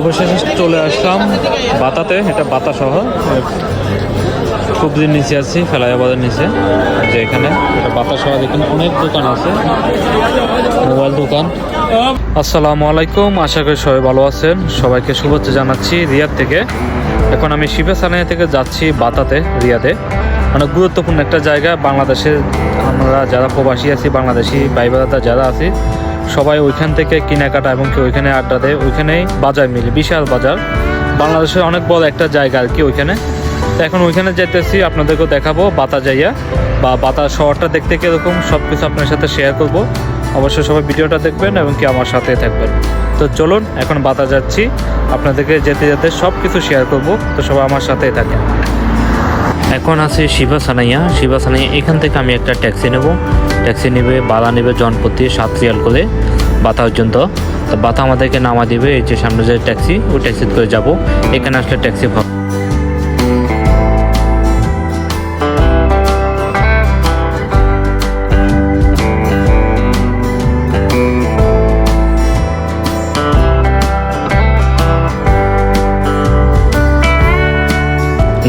অবশেষে চলে আসলাম বাতাতে, এটা বাতা সহ খুব দিন নিচে আছি ফেলাইয়াবাদের নিচে, যে এখানে এটা বাতা সহ দেখুন অনেক দোকান আছে, মোবাইল দোকান। আসসালামু আলাইকুম, আশা করি সবাই ভালো আছেন। সবাইকে শুভেচ্ছা জানাচ্ছি রিয়াদ থেকে। এখন আমি শিবা সানাইয়া থেকে যাচ্ছি বাতাতে, রিয়াদে। অনেক গুরুত্বপূর্ণ একটা জায়গা, বাংলাদেশের আমরা যারা প্রবাসী আছি, বাংলাদেশি ভাই বাদাদা যারা আছি সবাই ওইখান থেকে কেনাকাটা এবং কি ওইখানে আড্ডা দেয়, ওইখানেই বাজার মিলে, বিশাল বাজার। বাংলাদেশের অনেক বড় একটা জায়গা আর কি ওইখানে। তো এখন ওইখানে যেতেছি, আপনাদেরকেও দেখাবো বাতা যাইয়া, বা বাতা শহরটা দেখতে কীরকম সব কিছু আপনার সাথে শেয়ার করব। অবশ্যই সবাই ভিডিওটা দেখবেন এবং কি আমার সাথে থাকবেন। তো চলুন, এখন বাতা যাচ্ছি, আপনাদেরকে যেতে যেতে সব কিছু শেয়ার করব। তো সবাই আমার সাথেই থাকেন। এখন আছে শিবা সানাইয়া। শিবা সানাইয়া, এখান থেকে আমি একটা ট্যাক্সি নেব। ট্যাক্সি নেবে, বালা নেবে জনপতি সাত রিয়াল করে বাতা পর্যন্ত। তো বাতা আমাদেরকে নামা দেবে, এই যে সামনে যে ট্যাক্সি, ওই ট্যাক্সিতে করে যাব। এখানে আসলে ট্যাক্সি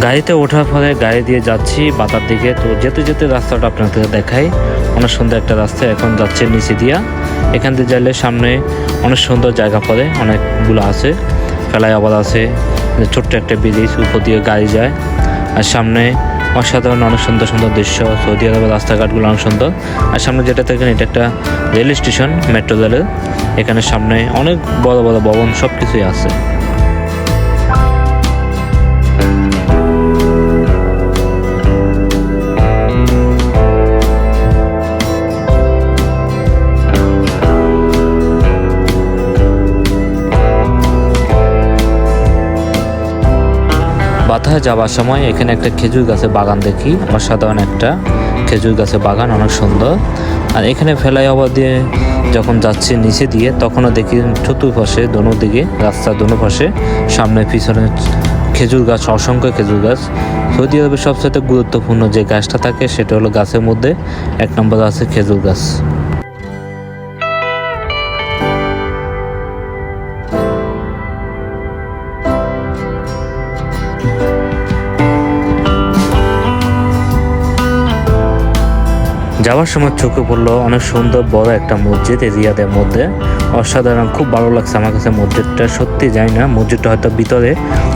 গাড়িতে ওঠার পরে গাড়ি দিয়ে যাচ্ছি, বাতার দিকে। তো যেতে যেতে রাস্তাটা আপনাদের দেখাই। অনেক সুন্দর একটা রাস্তা, এখন যাচ্ছে নিচে দিয়া। এখান দিয়ে যাইলে সামনে অনেক সুন্দর জায়গা পড়ে, অনেকগুলো আছে। ফেলাই আবার আছে ছোট্ট একটা ব্রিজ, উপর দিয়ে গাড়ি যায়। আর সামনে অসাধারণ, অনেক সুন্দর সুন্দর দৃশ্য। সৌদি আরবের রাস্তাঘাটগুলো অনেক সুন্দর। আর সামনে যেটা দেখেন, এটা একটা রেল স্টেশন, মেট্রো রেলের এখানে সামনে অনেক বড় বড় ভবন সব কিছুই আছে। বাতায় যাওয়ার সময় এখানে একটা খেজুর গাছের বাগান দেখি। অসাধারণ একটা খেজুর গাছের বাগান, অনেক সুন্দর। আর এখানে ফেলাই হওয়া দিয়ে যখন যাচ্ছি নিচে দিয়ে, তখনও দেখি চতুর্পাশে দোনো দিকে রাস্তার দোনো পাশে সামনে পিছনে খেজুর গাছ, অসংখ্য খেজুর গাছ। সৌদি আরবের সবচেয়ে গুরুত্বপূর্ণ যে গাছটা থাকে, সেটা হলো গাছের মধ্যে এক নম্বর আছে খেজুর গাছ। যাওয়ার সময় চোখে পড়ল অনেক সুন্দর বড় একটা মসজিদ এরিয়াদের রিয়াদের মধ্যে। অসাধারণ, খুব ভালো লাগছে আমার কাছে মসজিদটা। সত্যি যাই না, মসজিদটা হয়তো ভিতরে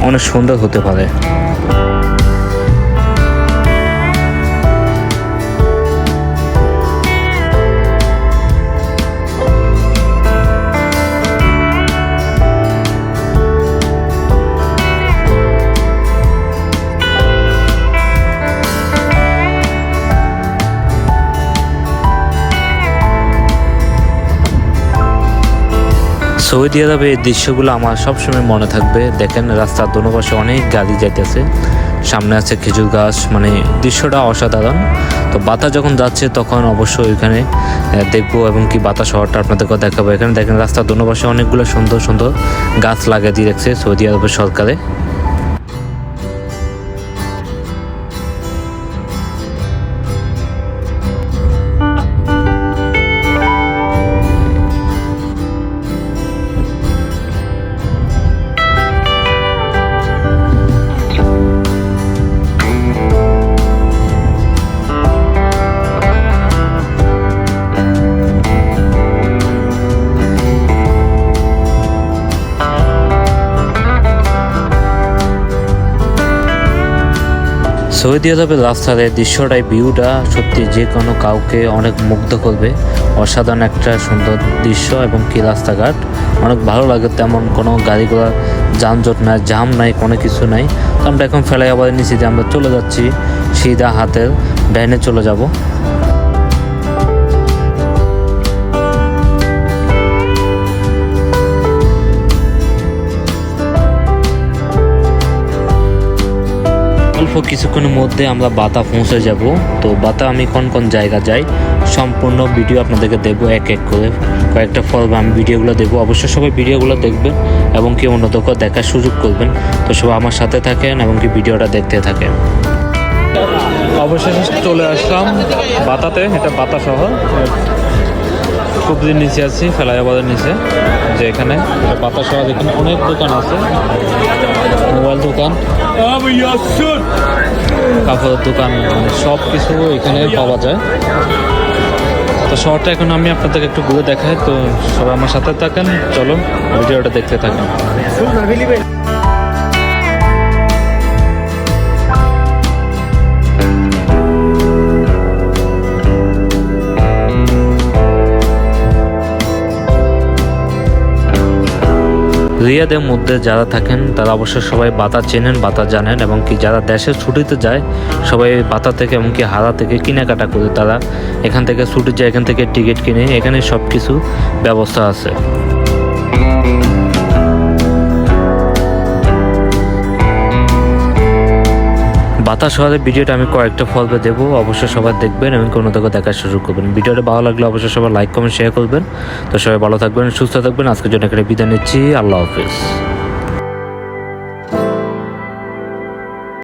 অনেক সুন্দর হতে পারে। সৌদি আরবে এই দৃশ্যগুলো আমার সবসময় মনে থাকবে। দেখেন, রাস্তার দোনো পাশে অনেক গাড়ি যাইতেছে। সামনে আছে খেজুর গাছ মানে দৃশ্যটা অসাধারণ। তো বাতা যখন যাচ্ছে, তখন অবশ্যই ওইখানে দেখব এবং কি বাতা শহরটা আপনাদেরকে দেখাবো। এখানে দেখেন, রাস্তার দোনো পাশে অনেকগুলো সুন্দর সুন্দর গাছ লাগিয়ে দিয়ে রাখছে সৌদি আরবের সরকারে। সৌদি আরবের রাস্তার এই দৃশ্যটাই ভিউটা সত্যি যে কোনো কাউকে অনেক মুগ্ধ করবে। অসাধারণ একটা সুন্দর দৃশ্য এবং কি রাস্তাঘাট। অনেক ভালো লাগে, তেমন কোনো গাড়ি ঘোড়া যানজট নাই জাম নাই, কোনো কিছু নাই। তো আমরা এখন ফেলাই আবার নিচে দিয়ে আমরা চলে যাচ্ছি, সিধা হাতের ভ্যানে চলে যাব। অল্প কিছুক্ষণের মধ্যে আমরা বাতা পৌঁছে যাব। তো বাতা আমি কোন কোন জায়গা যাই, সম্পূর্ণ ভিডিও আপনাদেরকে দেবো এক এক করে। কয়েকটা পর্বে আমি ভিডিওগুলো দেবো। অবশ্যই সবাই ভিডিওগুলো দেখবেন এবং কি অন্যদেরকে দেখার সুযোগ করবেন। তো সবাই আমার সাথে থাকেন এবং কি ভিডিওটা দেখতে থাকেন। অবশেষে চলে আসলাম বাতাতে, এটা বাতা শহর সবজির নিচে আছি ফেলাইবাদের নিচে, যে এখানে এটা বাতা সহ দেখুন অনেক দোকান আছে। মোবাইল দোকান, কাপড়ের দোকান মানে সব কিছু এখানে পাওয়া যায়। তো শহরটা এখন আমি আপনাদেরকে একটু ঘুরে দেখাই, তো সবাই আমার সাথে থাকেন, চলো ভিডিওটা দেখতে থাকেন। রিয়াদের মধ্যে যারা থাকেন, তারা অবশ্যই সবাই বাতা চেনেন, বাতা জানেন এবং কি যারা দেশে ছুটিতে যায়, সবাই বাতা থেকে এমনকি হারা থেকে কেনাকাটা করে তারা এখান থেকে ছুটি যায়, এখান থেকে টিকিট কিনে, এখানে সব কিছু ব্যবস্থা আছে। বাতা হওয়ার ভিডিওটা আমি কয়েকটা ফলবে দেবো। অবশ্যই সবাই দেখবেন এবং কোনো থেকে দেখার সুযোগ করবেন ভিডিওটা ভালো লাগলে অবশ্যই সবাই লাইক কমেন্ট শেয়ার করবেন। তো সবাই ভালো থাকবেন, সুস্থ থাকবেন। আজকের জন্য এখানে বিদায় নিচ্ছি। আল্লাহ হাফিজ।